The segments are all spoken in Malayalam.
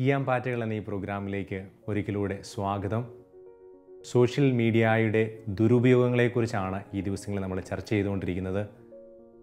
ഇയാം പാറ്റകൾ എന്ന ഈ പ്രോഗ്രാമിലേക്ക് ഒരിക്കലൂടെ സ്വാഗതം. സോഷ്യൽ മീഡിയയുടെ ദുരുപയോഗങ്ങളെക്കുറിച്ചാണ് ഈ ദിവസങ്ങളിൽ നമ്മൾ ചർച്ച ചെയ്തുകൊണ്ടിരിക്കുന്നത്.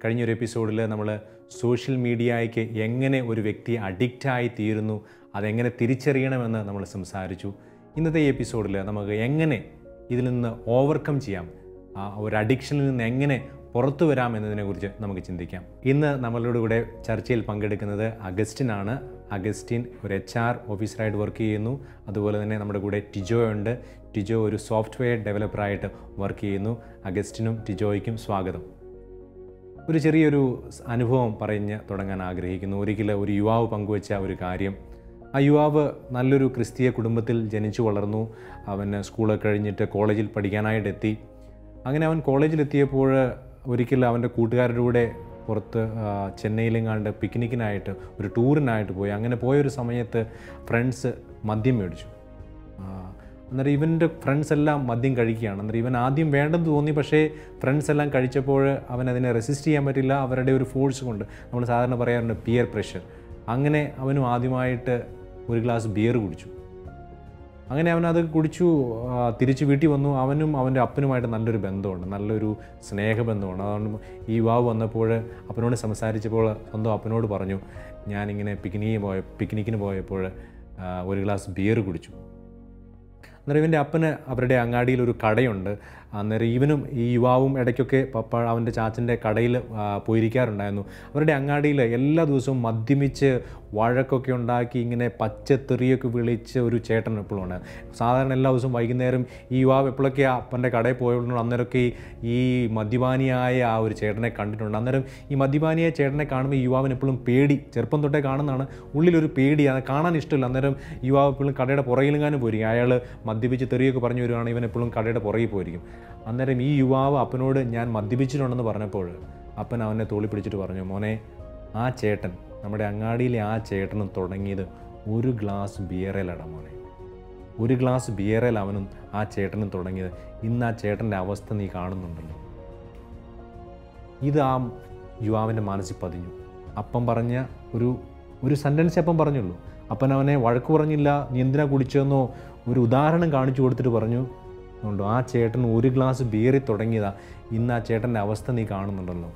കഴിഞ്ഞൊരു എപ്പിസോഡിൽ നമ്മൾ സോഷ്യൽ മീഡിയയ്ക്ക് എങ്ങനെ ഒരു വ്യക്തി അഡിക്റ്റായി തീരുന്നു അതെങ്ങനെ തിരിച്ചറിയണമെന്ന് നമ്മൾ സംസാരിച്ചു. ഇന്നത്തെ ഈ എപ്പിസോഡിൽ നമുക്ക് എങ്ങനെ ഇതിൽ നിന്ന് ഓവർകം ചെയ്യാം ആ ഒരു അഡിക്ഷനിൽ നിന്ന് എങ്ങനെ പുറത്തു വരാം എന്നതിനെക്കുറിച്ച് നമുക്ക് ചിന്തിക്കാം. ഇന്ന് നമ്മളുടെ കൂടെ ചർച്ചയിൽ പങ്കെടുക്കുന്നത് അഗസ്റ്റിനാണ്. അഗസ്റ്റിൻ ഒരു എച്ച് ആർ ഓഫീസറായിട്ട് വർക്ക് ചെയ്യുന്നു. അതുപോലെ തന്നെ നമ്മുടെ കൂടെ ടിജോ ഉണ്ട്. ടിജോ ഒരു സോഫ്റ്റ്വെയർ ഡെവലപ്പറായിട്ട് വർക്ക് ചെയ്യുന്നു. അഗസ്റ്റിനും ടിജോയ്ക്കും സ്വാഗതം. ഒരു ചെറിയൊരു അനുഭവം പറഞ്ഞ് തുടങ്ങാൻ ആഗ്രഹിക്കുന്നു. ഒരിക്കൽ ഒരു യുവാവ് പങ്കുവച്ച ഒരു കാര്യം. ആ യുവാവ് നല്ലൊരു ക്രിസ്തീയ കുടുംബത്തിൽ ജനിച്ചു വളർന്നു. അവന് സ്കൂളൊക്കെ കഴിഞ്ഞിട്ട് കോളേജിൽ പഠിക്കാനായിട്ടെത്തി. അങ്ങനെ അവൻ കോളേജിലെത്തിയപ്പോൾ ഒരിക്കൽ അവന്റെ കൂട്ടുകാരുടെ കൂടെ പുറത്ത് ചെന്നൈയിലെങ്ങാണ്ട് പിക്നിക്കിനായിട്ട് ഒരു ടൂറിനായിട്ട് പോയി. അങ്ങനെ പോയൊരു സമയത്ത് ഫ്രണ്ട്സ് മദ്യം മേടിച്ചു. അന്നേരം ഇവന്റെ ഫ്രണ്ട്സ് എല്ലാം മദ്യം കഴിക്കുകയാണ്. അന്നേരം ഇവൻ ആദ്യം വേണ്ടെന്ന് തോന്നി പക്ഷേ ഫ്രണ്ട്സ് എല്ലാം കഴിച്ചപ്പോൾ അവൻ അതിനെ റെസിസ്റ്റ് ചെയ്യാൻ പറ്റില്ല. അവരുടെ ഒരു ഫോഴ്സ് കൊണ്ട് നമ്മൾ സാധാരണ പറയാറുണ്ട് പിയർ പ്രഷർ അങ്ങനെ അവനും ആദ്യമായിട്ട് ഒരു ഗ്ലാസ് ബിയർ കുടിച്ചു. അങ്ങനെ അവനത് കുടിച്ചു ആ, തിരിച്ച് വീട്ടിൽ വന്നു. അവനും അവന്റെ അപ്പനുമായിട്ട് നല്ലൊരു ബന്ധമുണ്ട് നല്ലൊരു സ്നേഹബന്ധമാണ് അതുകൊണ്ട് ഈ യുവാവ് വന്നപ്പോൾ അപ്പനോട് സംസാരിച്ചപ്പോൾ സ്വന്തം അപ്പനോട് പറഞ്ഞു ഞാനിങ്ങനെ പിക്നിക്ക് പോയ പിക്നിക്കിന് പോയപ്പോൾ ഒരു ഗ്ലാസ് ബിയർ കുടിച്ചു. അന്നേരം അപ്പന് അവരുടെ അങ്ങാടിയിൽ ഒരു കടയുണ്ട്. അന്നേരം ഇവനും ഈ യുവാവും ഇടയ്ക്കൊക്കെ പപ്പ അവന്റെ ചാച്ചന്റെ കടയിൽ പോയിരിക്കാറുണ്ടായിരുന്നു. അവരുടെ അങ്ങാടിയിൽ എല്ലാ ദിവസവും മദ്യമിച്ച് വഴക്കൊക്കെ ഉണ്ടാക്കി ഇങ്ങനെ പച്ചത്തെറിയൊക്കെ വിളിച്ച ഒരു ചേട്ടൻ എപ്പോഴും ഉണ്ട് സാധാരണ എല്ലാ ദിവസവും വൈകുന്നേരം ഈ യുവാവ് എപ്പോഴൊക്കെ അപ്പന്റെ കടയിൽ പോയുള്ളൂ അന്നേരമൊക്കെ ഈ- മദ്യപാനിയായ ആ ഒരു ചേട്ടനെ കണ്ടിട്ടുണ്ട്. അന്നേരം ഈ മദ്യപാനിയായ ചേട്ടനെ കാണുമ്പോൾ യുവാവിന് എപ്പോഴും പേടി. ചെറുപ്പം തൊട്ടേ കാണുന്നതാണ്. ഉള്ളിലൊരു പേടി അത് കാണാൻ ഇഷ്ടമില്ല. അന്നേരം യുവാവ് എപ്പോഴും കടയുടെ പുറകിലെങ്ങാനും പോയിരിക്കും. അയാൾ മദ്യപിച്ച് തെറിയൊക്കെ പറഞ്ഞു വരുവാണെങ്കിൽ ഇവൻ എപ്പോഴും കടയുടെ പുറകിൽ പോയിരിക്കും. അന്നേരം ഈ യുവാവ് അപ്പനോട് ഞാൻ മദ്യപിച്ചിട്ടുണ്ടെന്ന് പറഞ്ഞപ്പോൾ അപ്പൻ അവനെ തോളി പിടിച്ചിട്ട് പറഞ്ഞു മോനെ ആ ചേട്ടൻ നമ്മുടെ അങ്ങാടിയിലെ ആ ചേട്ടനും തുടങ്ങിയത് ഒരു ഗ്ലാസ് ബിയറേലട മോനെ. ഒരു ഗ്ലാസ് ബിയറേൽ അവനും ആ ചേട്ടനും തുടങ്ങിയത്. ഇന്ന് ആ ചേട്ടന്റെ അവസ്ഥ നീ കാണുന്നുണ്ടല്ലോ. ഇത് ആ യുവാവിന്റെ മനസ്സിൽ പതിഞ്ഞു. അപ്പം പറഞ്ഞ ഒരു ഒരു സെന്റൻസ് അപ്പം പറഞ്ഞുള്ളൂ. അപ്പൻ അവനെ വഴക്ക് പറഞ്ഞില്ല നീ എന്തിനാ കുടിച്ചതെന്നോ ഒരു ഉദാഹരണം കാണിച്ചു കൊടുത്തിട്ട് പറഞ്ഞു ഉണ്ടോ ആ ചേട്ടൻ ഒരു ഗ്ലാസ് ബീറി തുടങ്ങിയതാ. ഇന്ന് ആ ചേട്ടന്റെ അവസ്ഥ നീ കാണുന്നുണ്ടല്ലോ.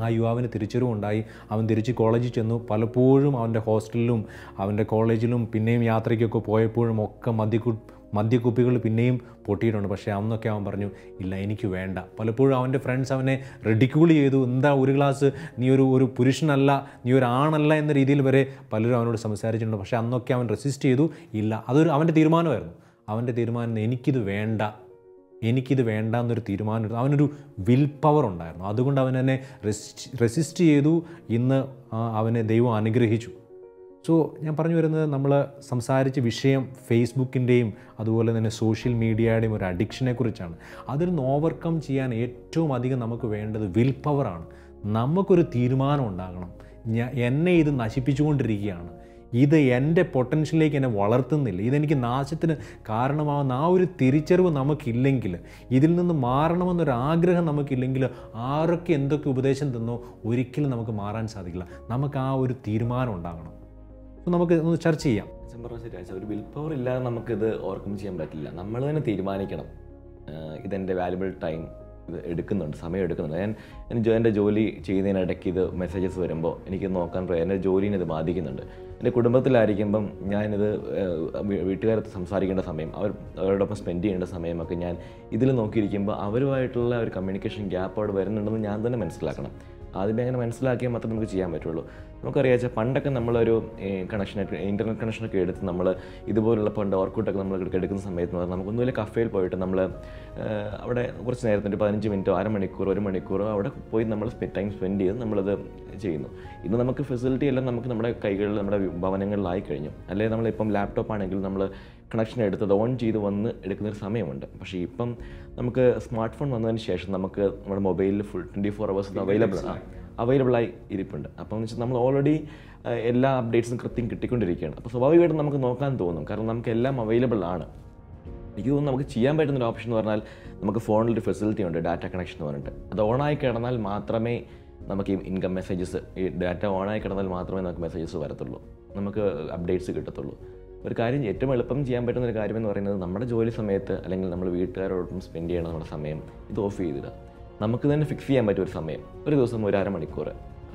ആ യുവാവിന് തിരിച്ചറിവുണ്ടായി അവൻ തിരിച്ച് കോളേജിൽ ചെന്നു. പലപ്പോഴും അവന്റെ ഹോസ്റ്റലിലും അവന്റെ കോളേജിലും പിന്നെയും യാത്രയ്ക്കൊക്കെ പോയപ്പോഴും ഒക്കെ മദ്യക്കു മദ്യക്കുപ്പികൾ പിന്നെയും പൊട്ടിയിട്ടുണ്ട്. പക്ഷേ അന്നൊക്കെ അവൻ പറഞ്ഞു ഇല്ല എനിക്ക് വേണ്ട. പലപ്പോഴും അവന്റെ ഫ്രണ്ട്സ് അവനെ റെഡിക്യൂൾ ചെയ്തു. എന്താ ഒരു ഗ്ലാസ് നീ ഒരു ഒരു പുരുഷനല്ല നീ ഒരു ആണല്ല എന്ന രീതിയിൽ വരെ പലരും അവനോട് സംസാരിച്ചിട്ടുണ്ട്. പക്ഷേ അന്നൊക്കെ അവൻ റെസിസ്റ്റ് ചെയ്തു. ഇല്ല അതൊരു അവന്റെ തീരുമാനമായിരുന്നു. അവന്റെ തീരുമാനം എനിക്കിത് വേണ്ട എനിക്കിത് വേണ്ട എന്നൊരു തീരുമാനം അവനൊരു വിൽ പവർ ഉണ്ടായിരുന്നു. അതുകൊണ്ട് അവൻ എന്നെ റെസിസ്റ്റ് റെസിസ്റ്റ് ചെയ്തു. ഇന്ന് അവനെ ദൈവം അനുഗ്രഹിച്ചു. സോ ഞാൻ പറഞ്ഞു വരുന്നത് നമ്മൾ സംസാരിച്ച വിഷയം ഫേസ്ബുക്കിന്റെയും അതുപോലെ തന്നെ സോഷ്യൽ മീഡിയയുടെയും ഒരു അഡിക്ഷനെ കുറിച്ചാണ്. അതിൽ നിന്ന് ഓവർകം ചെയ്യാൻ ഏറ്റവും അധികം നമുക്ക് വേണ്ടത് വിൽ പവറാണ് നമുക്കൊരു തീരുമാനം ഉണ്ടാകണം. ഞാൻ എന്നെ ഇത് നശിപ്പിച്ചുകൊണ്ടിരിക്കുകയാണ്. ഇത് എന്റെ പൊട്ടൻഷ്യലിലേക്ക് എന്നെ വളർത്തുന്നില്ല. ഇതെനിക്ക് നാശത്തിന് കാരണമാവുന്ന ആ ഒരു തിരിച്ചറിവ് നമുക്കില്ലെങ്കിൽ ഇതിൽ നിന്ന് മാറണമെന്നൊരു ആഗ്രഹം നമുക്കില്ലെങ്കിൽ ആരൊക്കെ എന്തൊക്കെ ഉപദേശം തന്നോ ഒരിക്കലും നമുക്ക് മാറാൻ സാധിക്കില്ല. നമുക്ക് ആ ഒരു തീരുമാനം ഉണ്ടാകണം. നമുക്ക് ഒന്ന് ചർച്ച ചെയ്യാം. സത്യം പറഞ്ഞ ശരിയാഴ്ച ഒരു വിൽ പവർ ഇല്ലാതെ നമുക്കിത് ഓവർകം ചെയ്യാൻ പറ്റില്ല. നമ്മൾ തന്നെ തീരുമാനിക്കണം. ഇതെന്റെ വാല്യുബിൾ ടൈം ഇത് എടുക്കുന്നുണ്ട് സമയം എടുക്കുന്നുണ്ട്. ഞാൻ എനിക്ക് എന്റെ ജോലി ചെയ്യുന്നതിനിടയ്ക്ക് ഇത് മെസ്സേജസ് വരുമ്പോൾ എനിക്ക് നോക്കാൻ എന്റെ ജോലിനെ ഇത് ബാധിക്കുന്നുണ്ട്. എന്റെ കുടുംബത്തിലായിരിക്കുമ്പം ഞാനിത് വീട്ടുകാരത്ത് സംസാരിക്കേണ്ട സമയം അവർ അവരോടൊപ്പം സ്പെൻഡ് ചെയ്യേണ്ട സമയമൊക്കെ ഞാൻ ഇതിൽ നോക്കിയിരിക്കുമ്പോൾ അവരുമായിട്ടുള്ള ഒരു കമ്മ്യൂണിക്കേഷൻ ഗ്യാപ്പ് അവിടെ വരുന്നുണ്ടെന്ന് ഞാൻ തന്നെ മനസ്സിലാക്കണം. ആദ്യമേ അങ്ങനെ മനസ്സിലാക്കിയാൽ മാത്രമേ നമുക്ക് ചെയ്യാൻ പറ്റുള്ളൂ. നമുക്കറിയാം വെച്ചാൽ പണ്ടൊക്കെ നമ്മളൊരു കണക്ഷനൊക്കെ ഇന്റർനെറ്റ് കണക്ഷനൊക്കെ എടുത്ത് നമ്മൾ ഇതുപോലുള്ള പണ്ട് ഓർക്കൂട്ടൊക്കെ നമ്മൾ എടുക്കുന്ന സമയത്ത് പറഞ്ഞാൽ നമുക്കൊന്നുമില്ല കഫേയിൽ പോയിട്ട് നമ്മൾ അവിടെ കുറച്ച് നേരത്തിന്റെ പതിനഞ്ച് മിനിറ്റോ അരമണിക്കൂറോ ഒരു മണിക്കൂറോ അവിടെ പോയി നമ്മൾ ടൈം സ്പെൻഡ് ചെയ്ത് നമ്മളത് ചെയ്യുന്നു. ഇന്ന് നമുക്ക് ഫെസിലിറ്റി എല്ലാം നമുക്ക് നമ്മുടെ കൈകളിൽ നമ്മുടെ ഭവനങ്ങളിലായി കഴിഞ്ഞു. അല്ലെങ്കിൽ നമ്മളിപ്പം ലാപ്ടോപ്പ് ആണെങ്കിൽ നമ്മൾ കണക്ഷൻ എടുത്തത് ഓൺ ചെയ്ത് വന്ന് എടുക്കുന്നൊരു സമയമുണ്ട്. പക്ഷേ ഇപ്പം നമുക്ക് സ്മാർട്ട് ഫോൺ വന്നതിന് ശേഷം നമുക്ക് നമ്മുടെ മൊബൈലിൽ full twenty four hours available ആണ് അവൈലബിളായി ഇരിപ്പുണ്ട്. അപ്പം എന്ന് വെച്ചാൽ നമ്മൾ ഓൾറെഡി എല്ലാ അപ്ഡേറ്റ്സും കൃത്യം കിട്ടിക്കൊണ്ടിരിക്കുകയാണ്. അപ്പോൾ സ്വാഭാവികമായിട്ടും നമുക്ക് നോക്കാൻ തോന്നും. കാരണം നമുക്ക് എല്ലാം അവൈലബിൾ ആണ്. എനിക്ക് തോന്നുന്നു നമുക്ക് ചെയ്യാൻ പറ്റുന്ന ഒരു ഓപ്ഷൻ എന്ന് പറഞ്ഞാൽ നമുക്ക് ഫോണിൽ ഒരു ഫെസിലിറ്റി ഉണ്ട് ഡാറ്റ കണക്ഷൻ എന്ന് പറഞ്ഞിട്ട്. അത് ഓണായി കിടന്നാൽ മാത്രമേ നമുക്ക് ഈ ഇൻകം മെസ്സേജസ് ഈ ഡാറ്റ ഓണായി കിടന്നാൽ മാത്രമേ നമുക്ക് മെസ്സേജസ് വരത്തുള്ളൂ. നമുക്ക് അപ്ഡേറ്റ്സ് കിട്ടത്തുള്ളൂ. ഒരു കാര്യം ഏറ്റവും എളുപ്പം ചെയ്യാൻ പറ്റുന്ന ഒരു കാര്യം എന്ന് പറയുന്നത് നമ്മുടെ ജോലി സമയത്ത് അല്ലെങ്കിൽ നമ്മൾ വീട്ടുകാരോടൊപ്പം സ്പെൻഡ് ചെയ്യണം നമ്മുടെ സമയം ഇത് ഓഫ് ചെയ്തിടുക. നമുക്ക് തന്നെ ഫിക്സ് ചെയ്യാൻ പറ്റിയ ഒരു സമയം. ഒരു ദിവസം ഒരു അരമണിക്കൂർ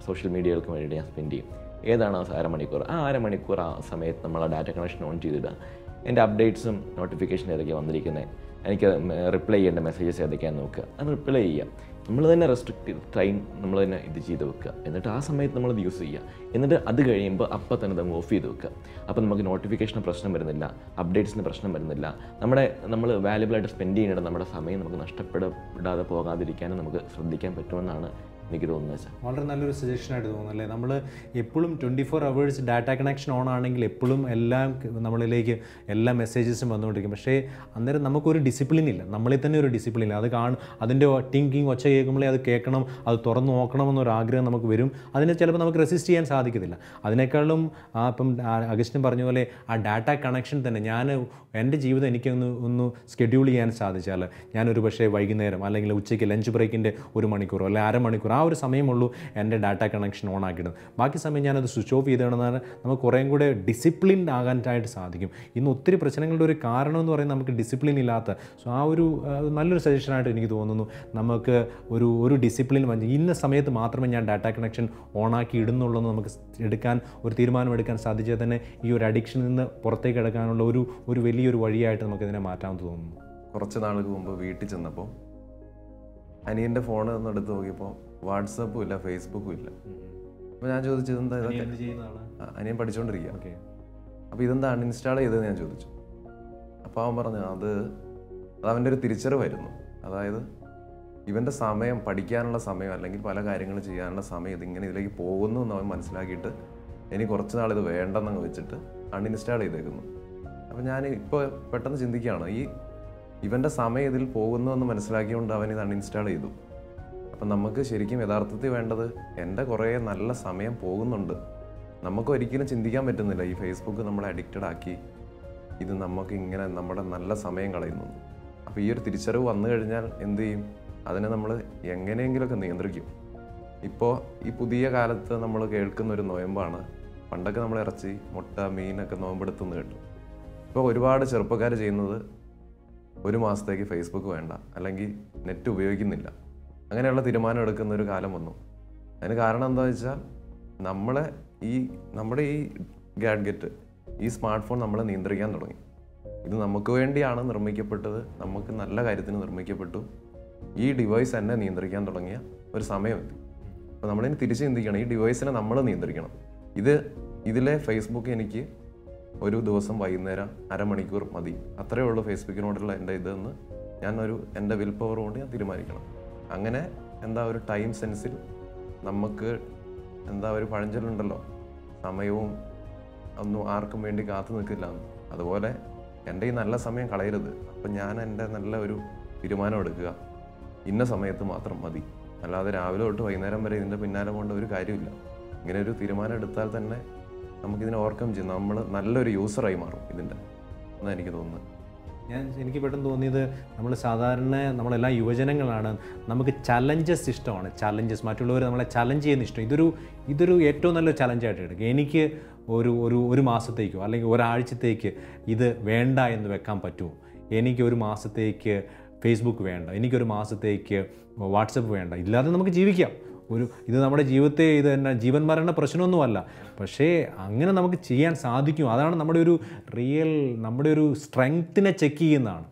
സോഷ്യൽ മീഡിയകൾക്ക് വേണ്ടി ഞാൻ സ്പെൻഡ് ചെയ്യും. ഏതാണ് ആ അരമണിക്കൂർ? ആ അരമണിക്കൂർ ആ സമയത്ത് നമ്മൾ ആ ഡാറ്റ കണക്ഷൻ ഓൺ ചെയ്തിടുക. എന്റെ അപ്ഡേറ്റ്സും നോട്ടിഫിക്കേഷൻ ഏതൊക്കെയാണ് വന്നിരിക്കുന്നത്? എനിക്ക് റിപ്ലൈ ചെയ്യേണ്ട മെസ്സേജസ് ഏതൊക്കെയാണെന്ന് നോക്കുക. അത് റിപ്ലൈ ചെയ്യുക. നമ്മൾ തന്നെ റെസ്ട്രിക്റ്റ് ടൈം നമ്മൾ തന്നെ ഇത് ചെയ്ത് വെക്കുക. എന്നിട്ട് ആ സമയത്ത് നമ്മൾ യൂസ് ചെയ്യുക. എന്നിട്ട് അത് കഴിയുമ്പോൾ അപ്പം തന്നെ നമുക്ക് ഓഫ് ചെയ്ത് വെക്കുക. അപ്പോൾ നമുക്ക് നോട്ടിഫിക്കേഷൻ പ്രശ്നം വരുന്നില്ല അപ്ഡേറ്റ്സിന് പ്രശ്നം വരുന്നില്ല. നമ്മുടെ നമ്മൾ വാല്യബിളായിട്ട് സ്പെൻഡ് ചെയ്യുന്നിടത്ത് നമ്മുടെ സമയം നമുക്ക് നഷ്ടപ്പെടാതെ പോകാതിരിക്കാനും നമുക്ക് ശ്രദ്ധിക്കാൻ പറ്റുമെന്നാണ് എനിക്ക് തോന്നുന്നത് വെച്ചാൽ. വളരെ നല്ലൊരു സജഷനായിട്ട് തോന്നുന്നു അല്ലേ? നമ്മൾ എപ്പോഴും twenty four hours data connection on ആണെങ്കിൽ എപ്പോഴും എല്ലാം നമ്മളിലേക്ക് എല്ലാ മെസ്സേജസും വന്നുകൊണ്ടിരിക്കും. പക്ഷേ അന്നേരം നമുക്കൊരു ഡിസിപ്ലിൻ ഇല്ല. നമ്മളിൽ തന്നെ ഒരു ഡിസിപ്ലിൻ ഇല്ല. അത് കാണും അതിന്റെ ടിങ്കിങ് ഒച്ച കേൾക്കുമ്പോഴേ അത് കേൾക്കണം അത് തുറന്ന് നോക്കണമെന്നൊരു ആഗ്രഹം നമുക്ക് വരും. അതിനെ ചിലപ്പോൾ നമുക്ക് റെസിസ്റ്റ് ചെയ്യാൻ സാധിക്കത്തില്ല. അതിനേക്കാളും ആ ഇപ്പം അഗസ്റ്റിൻ പറഞ്ഞ പോലെ ആ ഡാറ്റ കണക്ഷൻ തന്നെ ഞാൻ എന്റെ ജീവിതം എനിക്കൊന്ന് ഒന്ന് സ്കെഡ്യൂൾ ചെയ്യാൻ സാധിച്ചാൽ ഞാനൊരു പക്ഷേ വൈകുന്നേരം അല്ലെങ്കിൽ ഉച്ചയ്ക്ക് ലഞ്ച് ബ്രേക്കിന്റെ ഒരു മണിക്കൂറോ അല്ലെങ്കിൽ അരമണിക്കൂർ ആ ഒരു സമയമുള്ളൂ എന്റെ ഡാറ്റ കണക്ഷൻ ഓൺ ആക്കിയിടുന്നത് ബാക്കി സമയം ഞാനത് സ്വിച്ച് ഓഫ് ചെയ്തിടുന്നതാണ് നമുക്ക് കുറേയും കൂടെ ഡിസിപ്ലിൻഡ് ആകാനായിട്ട് സാധിക്കും. ഇന്ന് ഒത്തിരി പ്രശ്നങ്ങളുടെ ഒരു കാരണം എന്ന് പറയുന്നത് നമുക്ക് ഡിസിപ്ലിൻ ഇല്ലാത്ത സോ ആ ഒരു നല്ലൊരു സജഷനായിട്ട് എനിക്ക് തോന്നുന്നു. നമുക്ക് ഒരു ഒരു ഡിസിപ്ലിൻ വഞ്ചി ഇന്ന സമയത്ത് മാത്രമേ ഞാൻ ഡാറ്റ കണക്ഷൻ ഓണാക്കി ഇടുന്നുള്ളൂ എന്ന് നമുക്ക് എടുക്കാൻ ഒരു തീരുമാനമെടുക്കാൻ സാധിച്ചാൽ തന്നെ ഈ ഒരു അഡിക്ഷനിൽ നിന്ന് പുറത്തേക്ക് എടുക്കാനുള്ള ഒരു ഒരു വലിയൊരു വഴിയായിട്ട് നമുക്കിതിനെ മാറ്റാമെന്ന് തോന്നുന്നു. കുറച്ച് നാൾക്ക് മുമ്പ് വീട്ടിൽ ചെന്നപ്പോൾ അനിയന്റെ ഫോൺ ഒന്ന് എടുത്ത് നോക്കിയപ്പോൾ വാട്സപ്പും ഇല്ല ഫേസ്ബുക്കും ഇല്ല. അപ്പോൾ ഞാൻ ചോദിച്ചു ഇതെന്താ ഇതൊക്കെ? അനിയൻ പഠിച്ചുകൊണ്ടിരിക്കുക അപ്പോൾ ഇതെന്താ അൺഇൻസ്റ്റാൾ ചെയ്തതെന്ന് ഞാൻ ചോദിച്ചു. അപ്പോൾ അവൻ പറഞ്ഞു അത് അത് അവന്റെ ഒരു തിരിച്ചറിവായിരുന്നു അതായത് ഇവന്റെ സമയം പഠിക്കാനുള്ള സമയം അല്ലെങ്കിൽ പല കാര്യങ്ങൾ ചെയ്യാനുള്ള സമയം ഇതിങ്ങനെ ഇതിലേക്ക് പോകുന്നു എന്ന് അവൻ മനസ്സിലാക്കിയിട്ട് ഇനി കുറച്ച് നാൾ ഇത് വേണ്ടെന്നങ്ങ് വെച്ചിട്ട് അൺഇൻസ്റ്റാൾ ചെയ്തേക്കുന്നു. അപ്പോൾ ഞാൻ ഇപ്പോൾ പെട്ടെന്ന് ചിന്തിക്കുകയാണ് ഈ ഇവന്റെ സമയം ഇതിൽ പോകുന്നു എന്ന് മനസ്സിലാക്കിയതുകൊണ്ട് അവൻ ഇത് അൺഇൻസ്റ്റാൾ ചെയ്തു. അപ്പം നമുക്ക് ശരിക്കും യഥാർത്ഥത്തിൽ വേണ്ടത് എന്റെ കുറേ നല്ല സമയം പോകുന്നുണ്ട്. നമുക്ക് ഒരിക്കലും ചിന്തിക്കാൻ പറ്റുന്നില്ല. ഈ ഫേസ്ബുക്ക് നമ്മളെ അഡിക്റ്റഡ് ആക്കി. ഇത് നമുക്ക് ഇങ്ങനെ നമ്മുടെ നല്ല സമയം കളയുന്നു. അപ്പോൾ ഈ ഒരു തിരിച്ചറിവ് വന്നു കഴിഞ്ഞാൽ എന്ത് ചെയ്യും? അതിനെ നമ്മൾ എങ്ങനെയെങ്കിലുമൊക്കെ നിയന്ത്രിക്കും. ഇപ്പോൾ ഈ പുതിയ കാലത്ത് നമ്മൾ കേൾക്കുന്ന ഒരു നോയമ്പാണ്. പണ്ടൊക്കെ നമ്മൾ ഇറച്ചി മുട്ട മീനൊക്കെ നോമ്പെടുത്തുനിന്ന് കേട്ടു. ഇപ്പോൾ ഒരുപാട് ചെറുപ്പക്കാർ ചെയ്യുന്നത് ഒരു മാസത്തേക്ക് ഫേസ്ബുക്ക് വേണ്ട. അല്ലെങ്കിൽ നെറ്റ് ഉപയോഗിക്കുന്നില്ല. അങ്ങനെയുള്ള തീരുമാനം എടുക്കുന്ന ഒരു കാലം വന്നു. അതിന് കാരണം എന്താ വെച്ചാൽ നമ്മളെ ഈ നമ്മുടെ ഈ ഗാഡ്ഗറ്റ് ഈ സ്മാർട്ട് ഫോൺ നമ്മളെ നിയന്ത്രിക്കാൻ തുടങ്ങി. ഇത് നമുക്ക് വേണ്ടിയാണ് നിർമ്മിക്കപ്പെട്ടത്. നമുക്ക് നല്ല കാര്യത്തിന് നിർമ്മിക്കപ്പെട്ടു. ഈ ഡിവൈസ് തന്നെ നിയന്ത്രിക്കാൻ തുടങ്ങിയ ഒരു സമയമെത്തി. അപ്പോൾ നമ്മളിനി തിരിച്ച് ചിന്തിക്കണം ഈ ഡിവൈസിനെ നമ്മൾ നിയന്ത്രിക്കണം. ഇത് ഇതിലെ ഫേസ്ബുക്ക് എനിക്ക് ഒരു ദിവസം വൈകുന്നേരം അരമണിക്കൂർ മതി. അത്രയേ ഉള്ളൂ ഫേസ്ബുക്കിനോടുള്ള എന്റെ ഇതെന്ന് ഞാൻ ഒരു എന്റെ വിൽ പവർ കൊണ്ട് ഞാൻ തീരുമാനിക്കണം. അങ്ങനെ എന്താ ഒരു ടൈം സെൻസിൽ നമുക്ക് എന്താ ഒരു പഴഞ്ചൊല്ലുണ്ടല്ലോ? സമയവും ഒന്നും ആർക്കും വേണ്ടി കാത്തു നിൽക്കില്ല. അതുപോലെ എന്റെ ഈ നല്ല സമയം കളയരുത്. അപ്പം ഞാൻ എന്റെ നല്ല ഒരു തീരുമാനം എടുക്കുക. ഇന്ന സമയത്ത് മാത്രം മതി. അല്ലാതെ രാവിലെ തൊട്ട് വൈകുന്നേരം വരെ ഇതിന്റെ പിന്നാലെ പോകേണ്ട ഒരു കാര്യമില്ല. ഇങ്ങനെ ഒരു തീരുമാനം എടുത്താൽ തന്നെ നമുക്കിതിനെ ഓവർകം ചെയ്യാം. നമ്മൾ നല്ലൊരു യൂസറായി മാറും ഇതിന്റെ. എന്നാണ് എനിക്ക് തോന്നുന്നത്. ഞാൻ എനിക്ക് പെട്ടെന്ന് തോന്നിയത് നമ്മൾ സാധാരണ നമ്മളെല്ലാ യുവജനങ്ങളാണ്. നമുക്ക് ചലഞ്ചസ് ഇഷ്ടമാണ്. ചലഞ്ചസ് മറ്റുള്ളവർ നമ്മളെ ചലഞ്ച് ചെയ്യുന്ന ഇഷ്ടം. ഇതൊരു ഇതൊരു ഏറ്റവും നല്ലൊരു ചലഞ്ചായിട്ട് എടുക്കുക എനിക്ക് ഒരു ഒരു ഒരു മാസത്തേക്കോ അല്ലെങ്കിൽ ഒരാഴ്ചത്തേക്ക് ഇത് വേണ്ട എന്ന് വെക്കാൻ പറ്റുമോ? എനിക്ക് ഒരു മാസത്തേക്ക് ഫേസ്ബുക്ക് വേണ്ട. എനിക്കൊരു മാസത്തേക്ക് വാട്സപ്പ് വേണ്ട. ഇല്ലാതെ നമുക്ക് ജീവിക്കാം. ഒരു ഇത് നമ്മുടെ ജീവിതത്തെ ഇത് തന്നെ ജീവൻ മരണ പ്രശ്നമൊന്നുമല്ല. പക്ഷേ അങ്ങനെ നമുക്ക് ചെയ്യാൻ സാധിക്കും. അതാണ് നമ്മുടെ ഒരു റിയൽ നമ്മുടെ ഒരു സ്ട്രെങ്ത്തിനെ ചെക്ക് ചെയ്യുന്നതാണ്.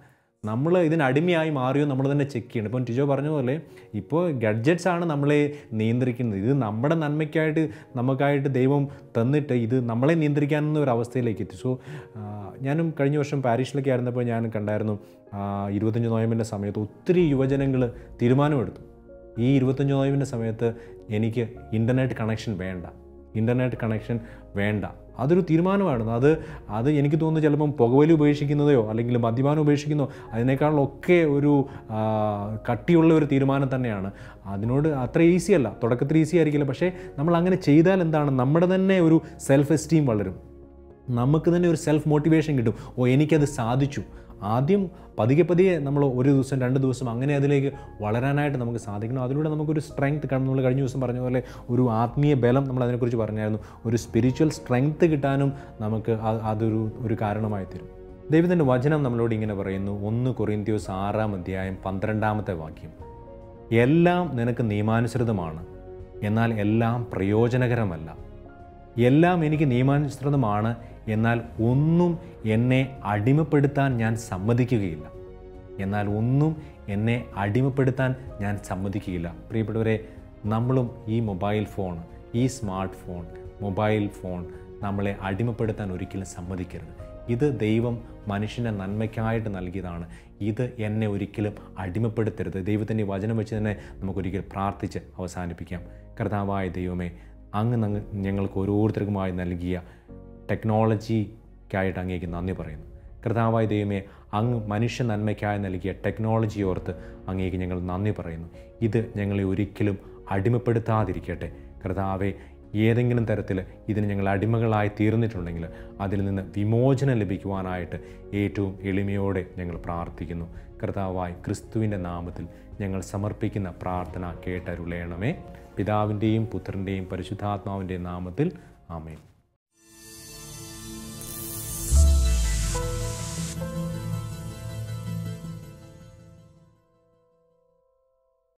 നമ്മൾ ഇതിനടിമയായി മാറിയോ നമ്മൾ തന്നെ ചെക്ക് ചെയ്യണം. ഇപ്പം ടിജോ പറഞ്ഞ പോലെ ഇപ്പോൾ ഗഡ്ജറ്റ്സ് ആണ് നമ്മളെ നിയന്ത്രിക്കുന്നത്. ഇത് നമ്മുടെ നന്മയ്ക്കായിട്ട് നമുക്കായിട്ട് ദൈവം തന്നിട്ട് ഇത് നമ്മളെ നിയന്ത്രിക്കാവുന്ന ഒരു അവസ്ഥയിലേക്ക് എത്തി. സോ ഞാനും കഴിഞ്ഞ വർഷം പാരീഷിലൊക്കെ ആയിരുന്നപ്പോൾ ഞാൻ കണ്ടായിരുന്നു ഇരുപത്തഞ്ച് നോയമ്പിന്റെ സമയത്ത് ഒത്തിരി യുവജനങ്ങൾ തീരുമാനമെടുത്തു. ഈ ഇരുപത്തഞ്ച് നോയമ്പിന്റെ സമയത്ത് എനിക്ക് ഇന്റർനെറ്റ് കണക്ഷൻ വേണ്ട. ഇന്റർനെറ്റ് കണക്ഷൻ വേണ്ട. അതൊരു തീരുമാനമായിരുന്നു അത് അത് എനിക്ക് തോന്നുന്നു ചിലപ്പം പുകവലി ഉപേക്ഷിക്കുന്നതോ അല്ലെങ്കിൽ മദ്യപാനം ഉപേക്ഷിക്കുന്നതോ അതിനേക്കാളൊക്കെ ഒരു കട്ടിയുള്ള ഒരു തീരുമാനം തന്നെയാണ്. അതിനോട് അത്ര ഈസി അല്ല. തുടക്കത്തിൽ ഈസി ആയിരിക്കില്ല. പക്ഷേ നമ്മൾ അങ്ങനെ ചെയ്താൽ എന്താണ്? നമ്മുടെ തന്നെ ഒരു സെൽഫ് എസ്റ്റീം വളരും. നമുക്ക് തന്നെ ഒരു സെൽഫ് മോട്ടിവേഷൻ കിട്ടും. ഓ എനിക്കത് സാധിച്ചു. ആദ്യം പതിയെ പതിയെ നമ്മൾ ഒരു ദിവസം രണ്ട് ദിവസം അങ്ങനെ അതിലേക്ക് വളരാനായിട്ട് നമുക്ക് സാധിക്കണം. അതിലൂടെ നമുക്കൊരു സ്ട്രെങ്ത് കാരണം നമ്മൾ കഴിഞ്ഞ ദിവസം പറഞ്ഞ പോലെ ഒരു ആത്മീയ ബലം നമ്മൾ അതിനെക്കുറിച്ച് പറഞ്ഞായിരുന്നു. ഒരു സ്പിരിച്വൽ സ്ട്രെങ്ത് കിട്ടാനും നമുക്ക് അതൊരു ഒരു കാരണമായി തരും. ദൈവത്തിന്റെ വചനം നമ്മളോട് ഇങ്ങനെ പറയുന്നു. ഒന്ന് കൊറിന്ത്യോസ് ആറാം അധ്യായം പന്ത്രണ്ടാമത്തെ വാക്യം. എല്ലാം നിനക്ക് നിയമാനുസൃതമാണ്. എന്നാൽ എല്ലാം പ്രയോജനകരമല്ല. എല്ലാം എനിക്ക് നിയമാനുസൃതമാണ്. എന്നാൽ ഒന്നും എന്നെ അടിമപ്പെടുത്താൻ ഞാൻ സമ്മതിക്കുകയില്ല. എന്നാൽ ഒന്നും എന്നെ അടിമപ്പെടുത്താൻ ഞാൻ സമ്മതിക്കുകയില്ല. പ്രിയപ്പെട്ടവരെ നമ്മളും ഈ മൊബൈൽ ഫോൺ ഈ സ്മാർട്ട് ഫോൺ മൊബൈൽ ഫോൺ നമ്മളെ അടിമപ്പെടുത്താൻ ഒരിക്കലും സമ്മതിക്കരുത്. ഇത് ദൈവം മനുഷ്യന്റെ നന്മയ്ക്കായിട്ട് നൽകിയതാണ്. ഇത് എന്നെ ഒരിക്കലും അടിമപ്പെടുത്തരുത്. ദൈവത്തിന്റെ വചനം വെച്ച് തന്നെ നമുക്കൊരിക്കൽ പ്രാർത്ഥിച്ച് അവസാനിപ്പിക്കാം. കർത്താവായ ദൈവമേ അങ്ങ് ഞങ്ങൾക്ക് ഓരോരുത്തർക്കുമായി നൽകിയ ടെക്നോളജിക്കായിട്ട് അങ്ങേക്ക് നന്ദി പറയുന്നു. കർത്താവായ ദൈവമേ അങ്ങ് മനുഷ്യ നന്മയ്ക്കായി നൽകിയ ടെക്നോളജി ഓർത്ത് അങ്ങേക്ക് ഞങ്ങൾ നന്ദി പറയുന്നു. ഇത് ഞങ്ങളെ ഒരിക്കലും അടിമപ്പെടുത്താതിരിക്കട്ടെ. കർത്താവെ ഏതെങ്കിലും തരത്തിൽ ഇതിന് ഞങ്ങൾ അടിമകളായി തീർന്നിട്ടുണ്ടെങ്കിൽ അതിൽ നിന്ന് വിമോചനം ലഭിക്കുവാനായിട്ട് ഏറ്റവും എളിമയോടെ ഞങ്ങൾ പ്രാർത്ഥിക്കുന്നു. കർത്താവായി ക്രിസ്തുവിന്റെ നാമത്തിൽ ഞങ്ങൾ സമർപ്പിക്കുന്ന പ്രാർത്ഥന കേട്ടരുളയണമേ പിതാവിന്റെയും പുത്രന്റെയും പരിശുദ്ധാത്മാവിന്റെയും നാമത്തിൽ ആമേൻ.